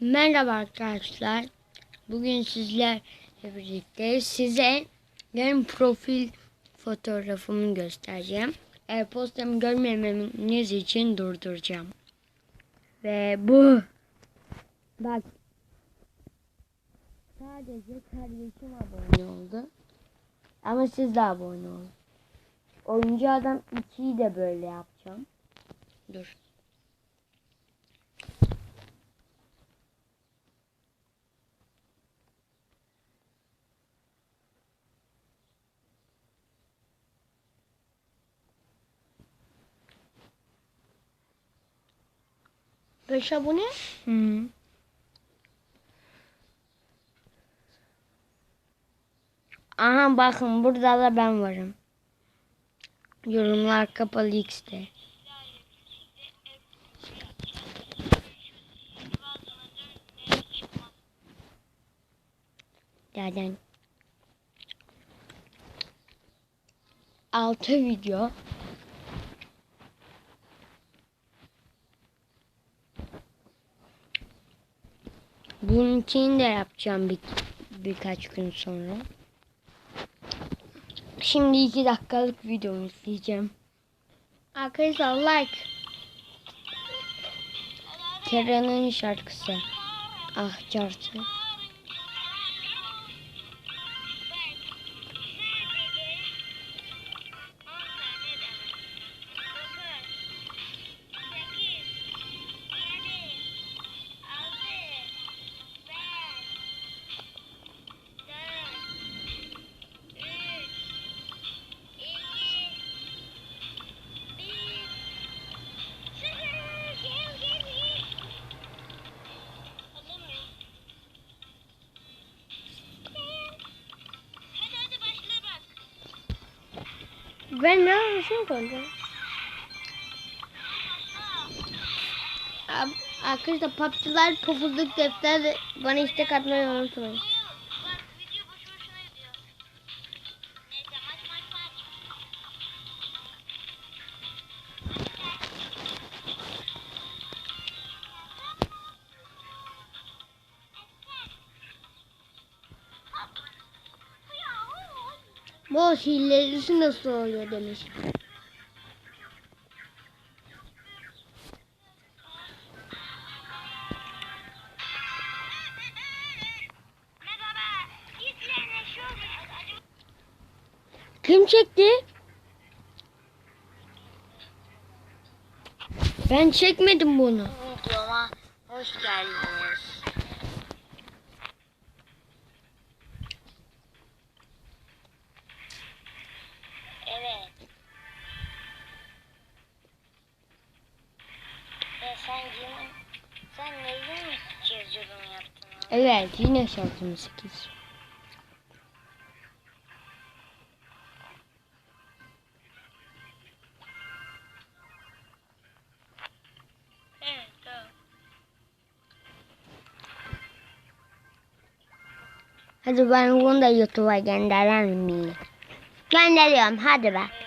Merhaba arkadaşlar. Bugün sizlerle birlikte size benim profil fotoğrafımı göstereceğim. E-postamı görmemeniz için durduracağım. Ve bu. Bak. Sadece kardeşim abone oldu. Ama siz de abone olun. Oyuncu adam 2'yi de böyle yapacağım. Dur. Beş abone. Hı. Aha bakın burada da ben varım. Yorumlar kapalı X'te. Nereden? Altı video. Bunun için de yapacağım bir, birkaç gün sonra. Şimdi iki dakikalık videomu izleyeceğim. Arkadaşlar like. Kera'nın şarkısı. Ah çarşı. Ben ne yapmışım kanka? Ab- Arkadaşlar PUBG'lar pofuduk defter bana istek atmayı unutmayın. Bu hilelisi nasıl oluyor demiş. Kim çekti? Ben çekmedim bunu. hoş geldiniz. Evet yine şarkım 8. Evet tamam. Hadi ben bunu da YouTube'a gönderelim mi? Gönderiyorum hadi be.